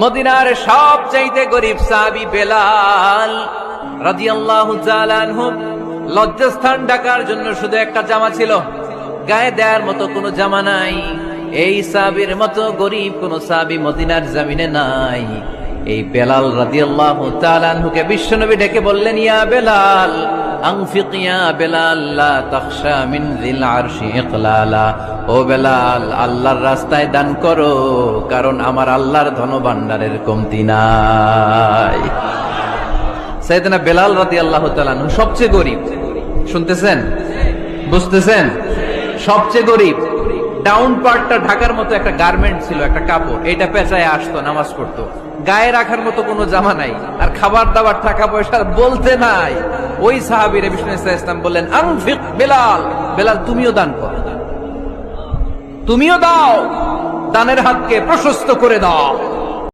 মদিনার সবচাইতে গরিব সাবি বেলাল রাদিয়াল্লাহু তাআলা আনহু লজ্জাস্থান ঢাকার জন্য শুধু একটা জামা ছিল। গায়ে দেওয়ার মতো কোনো জামা নাই। এই সাবির মতো গরিব কোন সাবি মদিনার জামিনে নাই। এই বেলাল রাদিয়াল্লাহু তাআলা আনহুকে বিশ্বনবী ডেকে বললেন, ইয়া বেলাল আনফিক ইয়া বেলাল, লা তাখশা মিন যিল আরশি ইকলালা। ও বেলাল, আল্লাহর রাস্তায় দান করো, কারণ আমার আল্লাহর ধনভাণ্ডারের কমতি নাই। সাইয়েদনা বেলাল রাদিয়াল্লাহু তাআলা সবচেয়ে গরিব। শুনতেছেন? বুঝতেছেন? সবচেয়ে গরিব। ডাউন পার্টটা ঢাকার মতো একটা গার্মেন্ট ছিল, একটা কাপড়। এটা পেঁচায় আসতো, নামাজ পড়তো। গায়ে রাখার মতো কোনো জামা নাই, আর খাবার দাবার, টাকা পয়সা বলতে নাই। ওই সাহাবির বিষ্ণু ইসলাম বললেন বেলাল। বেলাল, তুমিও দান কর। তুমিও দাও। দানের হাতকে প্রশস্ত করে দাও।